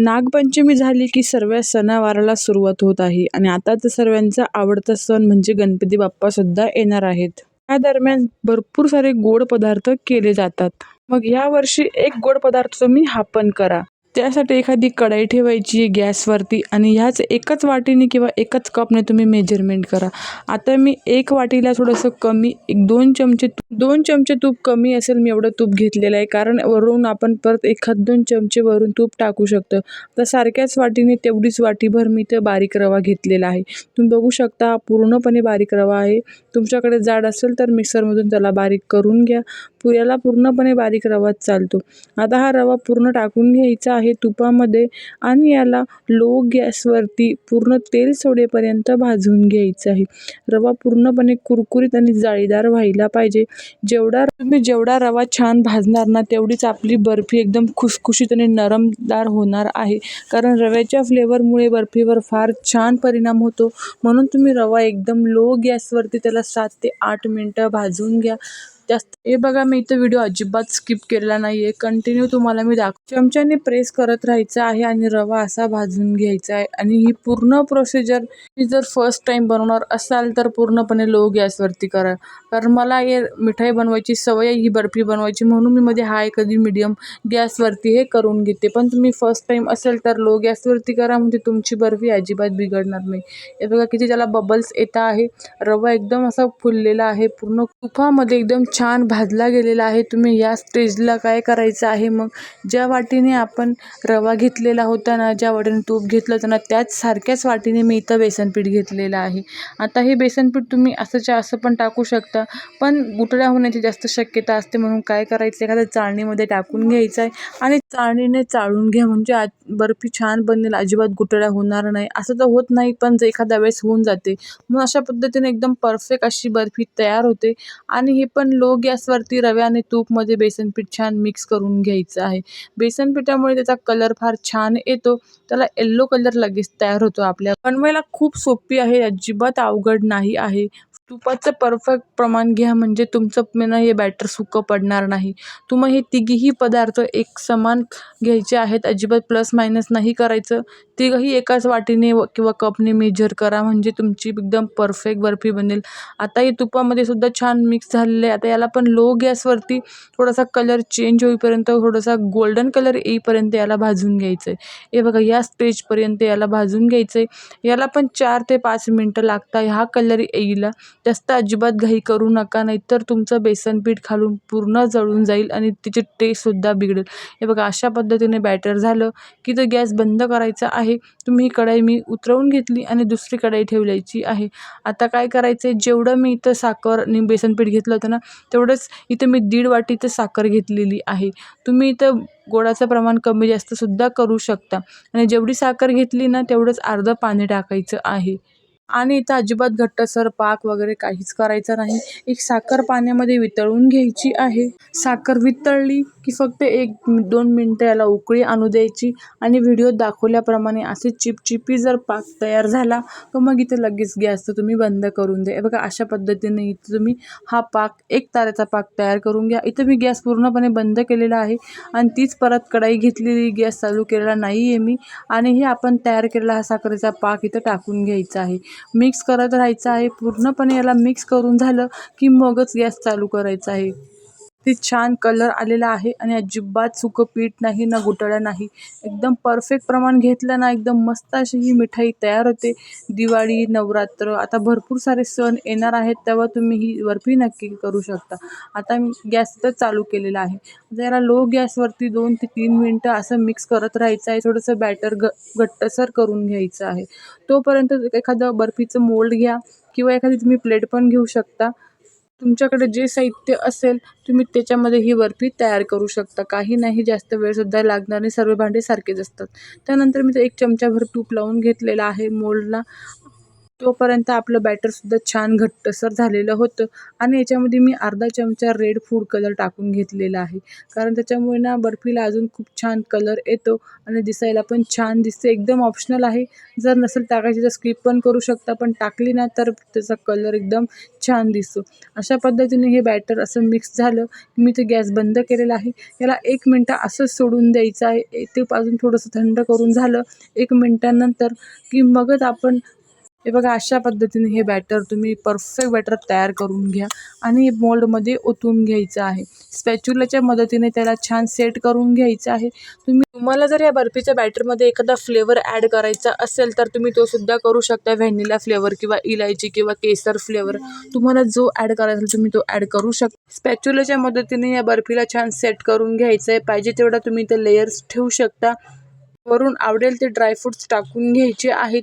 नागपंचमी झाली की सर्व सणावाराला सुरुवात होत आहे आणि आता तर सर्वांचा आवडता सण म्हणजे गणपती बाप्पासुद्धा येणार आहेत. या दरम्यान भरपूर सारे गोड पदार्थ केले जातात. मग या वर्षी एक गोड पदार्थ तुम्ही हा पण करा. त्यासाठी एखादी कढाई ठेवायची गॅसवरती आणि ह्याच एकच वाटीने किंवा एकच कपने तुम्ही मेजरमेंट करा. आता मी एक वाटीला थोडंसं कमी एक दोन चमचे दोन चमचे तूप कमी असेल मी एवढं तूप घेतलेलं आहे. कारण वरून आपण परत एखाद दोन चमचे वरून तूप टाकू शकतो. तर सारख्याच वाटीने तेवढीच वाटीभर मी तर बारीक रवा घेतलेला आहे. तुम्ही बघू शकता हा पूर्णपणे बारीक रवा आहे. तुमच्याकडे जाड असेल तर मिक्सरमधून त्याला बारीक करून घ्या. पुऱ्याला पूर्णपणे बारीक रवाच चालतो. आता हा रवा पूर्ण टाकून घ्यायचा आहे तुपामध्ये आणि याला लो गॅसवरती पूर्ण तेल सोडेपर्यंत भाजून घ्यायचं आहे. रवा पूर्णपणे कुरकुरीत आणि जाळीदार व्हायला पाहिजे. जेवढा तुम्ही जेवढा रवा छान भाजणार ना तेवढीच आपली बर्फी एकदम खुसखुशीत आणि नरमदार होणार आहे. कारण रव्याच्या फ्लेवरमुळे बर्फीवर फार छान परिणाम होतो. म्हणून तुम्ही रवा एकदम लो गॅसवरती त्याला सात ते आठ मिनटं भाजून घ्या. जास्त. हे बघा मी इथं व्हिडिओ अजिबात स्किप केलेला नाही आहे कंटिन्यू तुम्हाला मी दाख चमच्याने प्रेस करत राहायचं आहे आणि रवा असा भाजून घ्यायचा आहे. आणि ही पूर्ण प्रोसिजर मी जर फर्स्ट टाईम बनवणार असाल तर पूर्णपणे लो गॅसवरती करा. कारण मला हे मिठाई बनवायची सवय ही बर्फी बनवायची. म्हणून मी मध्ये हाय कधी मिडियम गॅसवरती हे करून घेते. पण तुम्ही फर्स्ट टाईम असेल तर लो गॅसवरती करा. म्हणजे तुमची बर्फी अजिबात बिघडणार नाही. हे बघा किती त्याला बबल्स येत आहे. रवा एकदम असा फुललेला आहे. पूर्ण तुपामध्ये एकदम छान भाजला गेलेला आहे. तुम्ही या स्टेजला काय करायचं आहे? मग ज्या वाटीने आपण रवा घेतलेला होता ना ज्या वाटीने तूप घेतलं होतं ना त्याच सारख्याच वाटीने मी इथं बेसनपीठ घेतलेलं आहे. आता हे बेसनपीठ तुम्ही असंच्या असं पण टाकू शकता पण गुठळ्या होण्याची जास्त शक्यता असते म्हणून काय करायचं? एखाद्या चाळणीमध्ये टाकून घ्यायचं आहे आणि चाळणीने चाळून घ्या. म्हणजे आज बर्फी छान बनेल. अजिबात गुटळ्या होणार नाही. असं तर होत नाही पण जर एखाद्या वेळेस होऊन जाते. मग अशा पद्धतीने एकदम परफेक्ट अशी बर्फी तयार होते. आणि हे पण लो गॅसवरती रव्या आणि तूपमध्ये बेसनपीठ छान मिक्स करून घ्यायचं आहे. बेसन पिठामुळे त्याचा कलर फार छान येतो. त्याला येल्लो कलर लगेच तयार होतो आपल्या. बनवायला खूप सोपी आहे. अजिबात अवघड नाही आहे. तुपाचं परफेक्ट प्रमाण घ्या म्हणजे तुमचं मेन हे बॅटर सुकं पडणार नाही. तुम्ही हे तिघीही पदार्थ एक समान घ्यायचे आहेत अजिबात प्लस मायनस नाही करायचं. तिघंही एकाच वाटीने व किंवा कपने मेजर करा म्हणजे तुमची एकदम परफेक्ट बर्फी बनेल. आता हे तुपामध्ये सुद्धा छान मिक्स झालेलं आहे. आता याला पण लो गॅसवरती थोडासा कलर चेंज होईपर्यंत थोडासा गोल्डन कलर येईपर्यंत याला भाजून घ्यायचं आहे हे बघा या स्टेजपर्यंत याला भाजून घ्यायचं आहे याला पण चार ते पाच मिनटं लागता हा कलर येईला. जास्त अजिबात घाई करू नका नाहीतर तुमचं बेसन पीठ खालून पूर्ण जळून जाईल आणि तिची टेस्टसुद्धा बिघडेल. हे बघा अशा पद्धतीने बॅटर झालं की तो गॅस बंद करायचा आहे. तुम्ही ही कढाई मी उतरवून घेतली आणि दुसरी कढाई ठेवल्याची आहे. आता काय करायचं आहे जेवढं मी इथं साखर आणि बेसन पीठ घेतलं होतं ना तेवढंच इथं मी दीड वाटी इथं साखर घेतलेली आहे. तुम्ही इथं गोडाचं प्रमाण कमी जास्तसुद्धा करू शकता. आणि जेवढी साखर घेतली ना तेवढंच अर्धं पाणी टाकायचं आहे. आणि इथं अजिबात घट्टसर पाक वगैरे काहीच करायचं नाही. एक साखर पाण्यामध्ये वितळून घ्यायची आहे. साखर वितळली की फक्त एक दोन मिनटं याला उकळी आणू द्यायची आणि व्हिडिओ दाखवल्याप्रमाणे असे चिपचिपी जर पाक तयार झाला तर मग इथे लगेच गॅस तर तुम्ही बंद करून द्या. बघा अशा पद्धतीने इथं तुम्ही हा पाक एक तारेचा पाक तयार करून घ्या. इथं मी गॅस पूर्णपणे बंद केलेला आहे आणि तीच परत कढाई घेतलेली गॅस चालू केलेला नाही आहे मी. आणि हे आपण तयार केलेला हा साखरेचा पाक इथं टाकून घ्यायचा आहे. मिक्स करत राहायचं आहे. पूर्णपणे याला मिक्स करून झालं की मगच गॅस चालू करायचा आहे. ते छान कलर आलेला आहे आणि अजिबात सुकं पीठ नाही ना गुठळ्या नाही. एकदम परफेक्ट प्रमाण घेतलं ना एकदम मस्त अशी ही मिठाई तयार होते. दिवाळी नवरात्र आता भरपूर सारे सण येणार आहेत तेव्हा तुम्ही ही बर्फी नक्की करू शकता. आता मी गॅस तर चालू केलेला आहे. जरा लो गॅसवरती दोन ते तीन मिनटं असं मिक्स करत राहायचं आहे. थोडंसं बॅटर ग घट्टसर करून घ्यायचं आहे. तोपर्यंत एखादं बर्फीचं मोल्ड घ्या किंवा एखादी तुम्ही प्लेट पण घेऊ शकता. तुमच्याकडे जे साहित्य असेल तुम्ही त्याच्यामध्ये ही बर्फी तयार करू शकता. काही नाही जास्त वेळसुद्धा लागणार नाही. सर्व भांडे सारखेच असतात. त्यानंतर मी ते एक चमचाभर तूप लावून घेतलेलं आहे. मोल्डला तोपर्यंत आपलं बॅटरसुद्धा छान घट्टसर झालेलं होतं. आणि याच्यामध्ये मी अर्धा चमचा रेड फूड कलर टाकून घेतलेला आहे. कारण त्याच्यामुळे ना बर्फीला अजून खूप छान कलर येतो आणि दिसायला पण छान दिसते. एकदम ऑप्शनल आहे. जर नसेल टाकायची तर स्किप पण करू शकता पण टाकली ना तर त्याचा कलर एकदम छान दिसतो. अशा पद्धतीने हे बॅटर असं मिक्स झालं. मी ते गॅस बंद केलेला आहे. याला एक मिनटं असंच सोडून द्यायचं आहे. ते अजून थोडंसं थंड करून झालं. एक मिनटानंतर की मगच आपण हे बघा अशा पद्धतीने हे बॅटर तुम्ही परफेक्ट बॅटर तयार करून घ्या आणि मोल्डमध्ये ओतून घ्यायचं आहे. स्पॅच्युलाच्या मदतीने त्याला छान सेट करून घ्यायचं आहे. तुम्ही तुम्हाला जर या बर्फीच्या बॅटरमध्ये एखादा फ्लेवर ॲड करायचा असेल तर तुम्ही तो सुद्धा करू शकता. व्हॅनिला फ्लेवर किंवा इलायची किंवा केसर फ्लेवर तुम्हाला जो ॲड करायचा असेल तुम्ही तो ॲड करू शकता. स्पॅच्युलाच्या मदतीने या बर्फीला छान सेट करून घ्यायचं आहे. पाहिजे तेवढा तुम्ही ते लेयर्स ठेवू शकता. वरून आवडेल ते ड्रायफ्रूट्स टाकून घ्यायचे आहेत.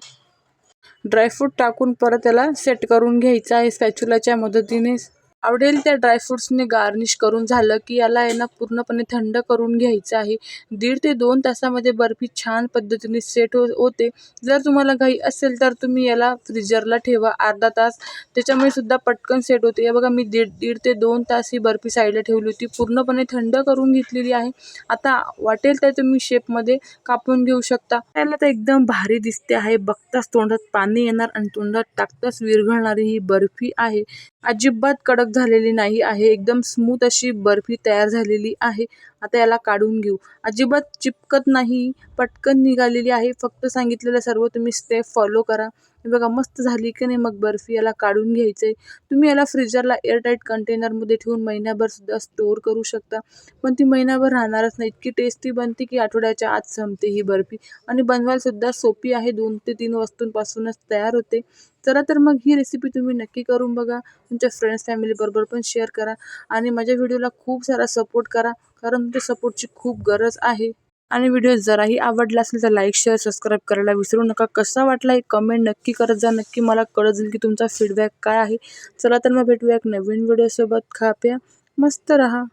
ड्रायफ्रूट टाकून परत त्याला सेट करून घ्यायचं आहे स्पॅच्युलाच्या मदतीने आवडेल त्या ड्रायफ्रुट्सने गार्निश करून झालं की याला आहे ना पूर्णपणे थंड करून घ्यायचं आहे. दीड ते दोन तासामध्ये बर्फी छान पद्धतीने सेट हो होते. जर तुम्हाला घाई असेल तर तुम्ही याला फ्रीजरला ठेवा. अर्धा तास त्याच्यामुळे सुद्धा पटकन सेट होते. हे बघा मी दीड दीड ते दोन तास ही बर्फी साईडला ठेवली होती. पूर्णपणे थंड करून घेतलेली आहे. आता वाटेल तर तुम्ही शेपमध्ये कापून घेऊ शकता. त्याला तर एकदम भारी दिसते आहे. बघताच तोंडात पाणी येणार आणि तोंडात टाकताच विरघळणारी ही बर्फी आहे. अजिबात कडक झालेली नाही आहे. एकदम स्मूथ अशी बर्फी तयार झालेली आहे. आता याला काढून घेऊ. अजिबात चिपकत नाही. पटकन निघालेली आहे. फक्त सांगितलेलं सर्व तुम्ही स्टेप फॉलो करा. बघा मस्त झाली की नाही मग बर्फी याला काढून घ्यायचं आहे तुम्ही याला फ्रीजरला एअरटाईट कंटेनरमध्ये ठेवून महिन्याभरसुद्धा स्टोअर करू शकता. पण ती महिनाभर राहणारच नाही. इतकी टेस्टी बनते की आठवड्याच्या आत संपते ही बर्फी. आणि बनवायलासुद्धा सोपी आहे. दोन ते तीन वस्तूंपासूनच तयार होते. चला तर मग ही रेसिपी तुम्ही नक्की करून बघा. तुमच्या फ्रेंड्स फॅमिलीबरोबर पण शेअर करा. आणि माझ्या व्हिडिओला खूप सारा सपोर्ट करा. कारण तुमच्या सपोर्टची खूप गरज आहे. आणि व्हिडिओ जराही आवडला असेल तर लाईक शेअर सबस्क्राईब करायला विसरू नका. कसा वाटला एक कमेंट नक्की करत जा. नक्की मला कळत जाईल की तुमचा फीडबॅक काय आहे. चला तर मग भेटूया एक नवीन व्हिडिओसोबत खा प्या. मस्त रहा.